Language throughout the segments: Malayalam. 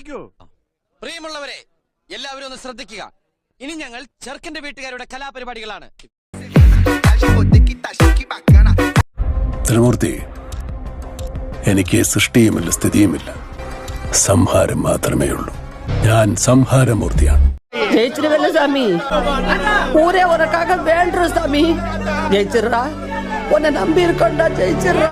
രക്ഷിക്കൂ പ്രിയമുള്ളവരെ എല്ലാവരും ഒന്ന് ശ്രദ്ധിക്കുക. ഇനി ഞങ്ങൾ ചെറുക്കന്റെ വീട്ടുകാരുടെ കലാപരിപാടികളാണ്. ത്രിമൂർത്തി എനിക്ക് സൃഷ്ടിയുമില്ല സ്ഥിതിയുമില്ല. സംഹാരം മാത്രമേ ഉള്ളൂ. ഞാൻ സംഹാരമൂർത്തിയാണ്. ജയിച്ചിരുവല്ല സ്വാമി. ഊരെ ഉനക്കാക വേണ്ട സ്വാമി. ജയിച്ചിരുടാ. ഉന്നെ നമ്പിയിരിക്കൊണ്ട ജയിച്ചിറാ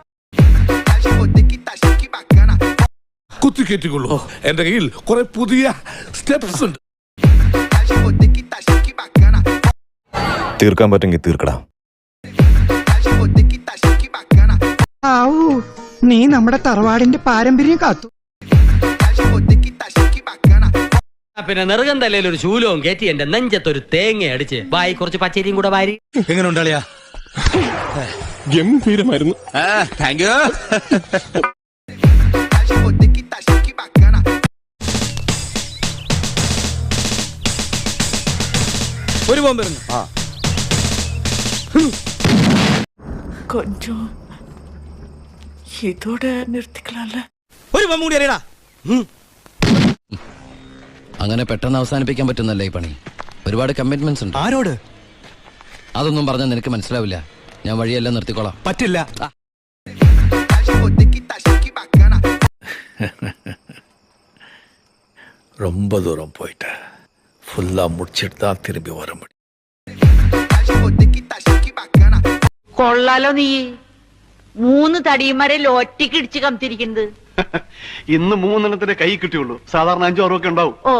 കുത്തിക്കയറ്റിക്കൊള്ളൂ എന്റെ കയ്യിൽ കുറെ പുതിയ സ്റ്റെപ്സ് ഉണ്ട്. തീർക്കാൻ പറ്റെങ്കിൽ തീർക്കടാ. നീ നമ്മുടെ തറവാടിന്റെ പാരമ്പര്യം കാത്തു. പിന്നെ നെറുകം തലയിൽ ഒരു ശൂലവും കയറ്റി എന്റെ നെഞ്ചത്തൊരു തേങ്ങ അടിച്ച് വായി കുറച്ച് പച്ചരിയും കൂടെ വാരി. എങ്ങനെ ഉണ്ടാളിയാ ഗംഭീരമായിരുന്നു. താങ്ക് യു ഒരു ബോംബ് വരുന്നു கொஞ்சம் இதோட நிறுத்திக்கலாம்ல ഒരു ബോംബ് കൂടി അറിയടാ അങ്ങനെ പെട്ടെന്ന് അവസാനിപ്പിക്കാൻ പറ്റുന്നല്ലേ ഈ പണി ഒരുപാട് കമ്മിറ്റ്മെന്റ്സ് ഉണ്ട് ആരോട് അതൊന്നും പറഞ്ഞാൽ നിനക്ക് മനസ്സിലാവില്ല ഞാൻ വഴിയെല്ലാം നിർത്തിക്കോളാം പറ്റില്ല ரொம்ப தூரம் போயிட்டேன் ஃபுல்லா முடிச்சிட்டு தான் திரும்பி வர முடியும் കൊള്ളാലോ നീ മൂന്ന് തടിയന്മാരെ ഒറ്റയ്ക്ക് ഇടിച്ച് കമത്തിരിക്കുന്നത് ഇന്ന് മൂന്നെണ്ണത്തിന്റെ കൈ കിട്ടിയുള്ളൂ സാധാരണ അഞ്ചോ ആറോ ഒക്കെ ഉണ്ടാവും ഓ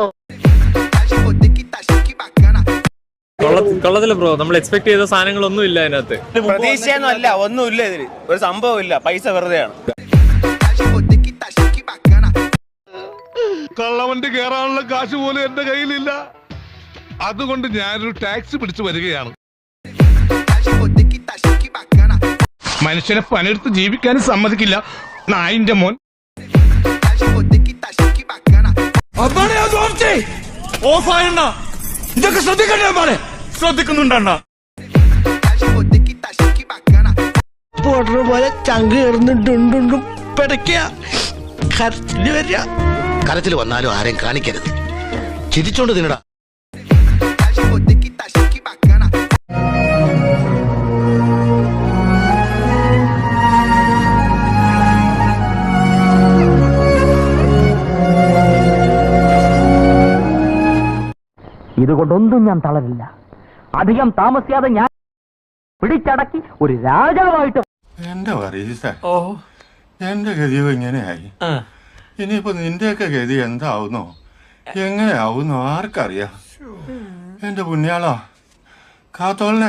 കൊള്ളത്തില്ല ബ്രോ നമ്മൾ എക്സ്പെക്ട് ചെയ്ത സാധനങ്ങളൊന്നും ഇല്ല അതിനകത്ത് പ്രതീക്ഷയൊന്നും അല്ല ഒന്നുമില്ല ഇതില് ഒരു സംഭവം ഇല്ല പൈസ വെറുതെയാണ് കള്ളവണ്ടി കയറാനുള്ള കാശ് പോലും എന്റെ കയ്യിലില്ല അതുകൊണ്ട് ഞാനൊരു ടാക്സി പിടിച്ചു വരികയാണ്. മനുഷ്യനെ പണിയെടുത്ത് ജീവിക്കാനും സമ്മതിക്കില്ല. നായിന്റെ മോൻ. ഇതൊക്കെ ശ്രദ്ധിക്കണ്ടേ മോനെ ശ്രദ്ധിക്കുന്നുണ്ടണ്ണ പോടുന്ന പോലെ ചങ്ക് കയറുന്നു ഡുണ്ടുണ്ടും പിടയ്ക്ക കരച്ചിൽ വരിക. കരച്ചിൽ വന്നാലും ആരെയും കാണിക്കരുത്. ചിരിച്ചോണ്ട് തിന്നടാ ഇതുകൊണ്ടൊന്നും ഞാൻ തളരില്ല. അധികം താമസിയാതെ ഞാൻ പിടിച്ചടക്കി ഒരു രാജാവായിട്ട് എന്റെ പറീസ ഓ. എന്റെ ഗതി ഇങ്ങനെയായി. ഇനിയിപ്പോ നിന്റെയൊക്കെ ഗതി എന്താവുന്നോ? എങ്ങനെയാവുന്നോ ആർക്കറിയാം? എന്റെ പുണ്യാളോ കാത്തോളിനെ